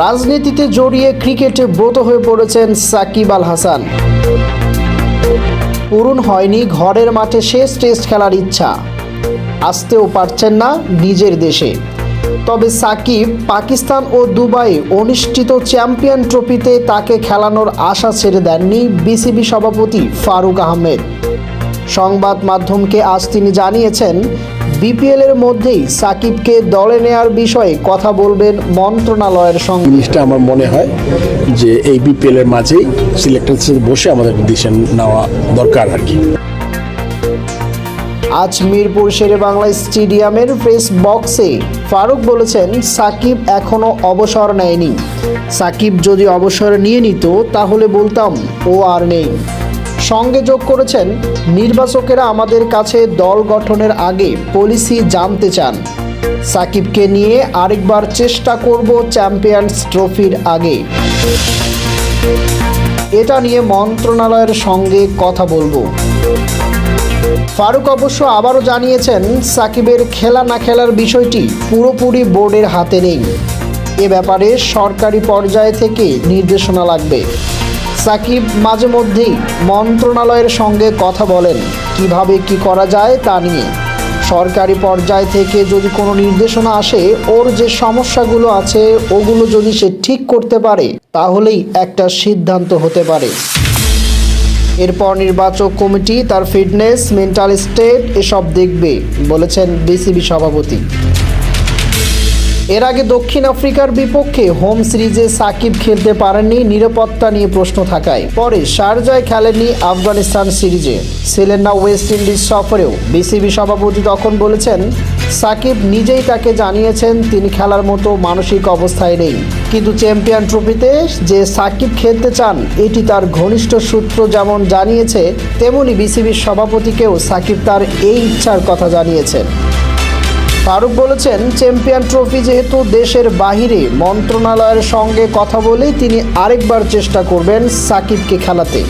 রাজনীতিতে জড়িয়ে ক্রিকেটে ব্রত হয়ে পড়েছেন সাকিব আল হাসান। পূরণ হয়নি ঘরের মাঠে শেষ টেস্ট খেলার ইচ্ছা। আসতেও পারছেন না নিজের দেশে। তবে সাকিব পাকিস্তান ও দুবাইয়ে অনুষ্ঠিত চ্যাম্পিয়ন ট্রফিতে তাকে খেলানোর আশা ছেড়ে দেননি বিসিবি সভাপতি ফারুক আহমেদ। সংবাদ মাধ্যমকে আজ তিনি জানিয়েছেন বিপিএল এর মধ্যেই সাকিবকে দলে নেয়ার বিষয়ে কথা বলবেন মন্ত্রণালয়ের সঙ্গে। জিনিসটা আমার মনে হয় যে এই বিপিএল এর মাঝেই সিলেক্টর বসে আমাদের ডিসিশন নেওয়া দরকার আর কি। আজ মিরপুর শেরে বাংলা স্টেডিয়ামের প্রেস বক্সে ফারুক বলেছেন সাকিব এখনও অবসর নেয়নি। সাকিব যদি অবসর নিয়ে নিত তাহলে বলতাম ও আর নেই। সঙ্গে যোগ করেছেন। নির্বাচকেরা আমাদের কাছে দল গঠনের আগে পলিসি জানতে চান। সাকিবকে নিয়ে আরেকবার চেষ্টা করব চ্যাম্পিয়ন্স ট্রফির আগে। এটা নিয়ে মন্ত্রণালয়ের সঙ্গে কথা বলব। ফারুক অবশ্য আবারও জানিয়েছেন, সাকিবের খেলা না খেলার বিষয়টি পুরোপুরি বোর্ডের হাতে নেই। এ ব্যাপারে সরকারি পর্যায় থেকে নির্দেশনা লাগবে। সাকিব মাঝে মধ্যেই মন্ত্রণালয়ের সঙ্গে কথা বলেন, কীভাবে কি করা যায় তা নিয়ে। সরকারি পর্যায় থেকে যদি কোনো নির্দেশনা আসে, ওর যে সমস্যাগুলো আছে, ওগুলো যদি সে ঠিক করতে পারে, তাহলেই একটা সিদ্ধান্ত হতে পারে। এরপর নির্বাচক কমিটি তার ফিটনেস মেন্টাল স্টেট এসব দেখবে, বলেছেন বিসিবি সভাপতি। এর আগে দক্ষিণ আফ্রিকার বিপক্ষে হোম সিরিজে সাকিব খেলতে পারেননি, নিরাপত্তা নিয়ে প্রশ্ন থাকায়। পরে শারজায় খেলেননি আফগানিস্তান সিরিজে। ছিলেন না ওয়েস্ট ইন্ডিজ সফরেও বিসিবি সভাপতি তখন বলেছেন, সাকিব নিজেই তাকে জানিয়েছেন তিনি খেলার মতো মানসিক অবস্থায় নেই। কিন্তু চ্যাম্পিয়ন ট্রফিতে যে সাকিব খেলতে চান, এটি তার ঘনিষ্ঠ সূত্র যেমন জানিয়েছে, তেমনি বিসিবির সভাপতিকেও সাকিব তার এই ইচ্ছার কথা জানিয়েছেন। ফারুক বলেছেন, চ্যাম্পিয়ন ট্রফি যেহেতু দেশের বাহিরে, মন্ত্রণালয়ের সঙ্গে কথা বলেই তিনি আরেকবার চেষ্টা করবেন সাকিবকে খেলাতে।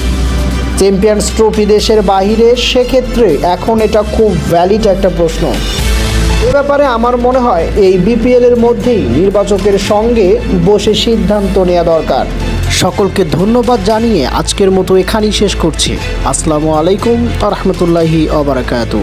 চ্যাম্পিয়ন্স ট্রফি দেশের বাহিরে, সেক্ষেত্রে এখন এটা খুব ভ্যালিড একটা প্রশ্ন। এ ব্যাপারে আমার মনে হয়, এই বিপিএল এর মধ্যেই নির্বাচকের সঙ্গে বসে সিদ্ধান্ত নেওয়া দরকার। সকলকে ধন্যবাদ জানিয়ে আজকের মতো এখানেই শেষ করছি। আসসালামু আলাইকুম রহমতুল্লাহি অবরাকাতু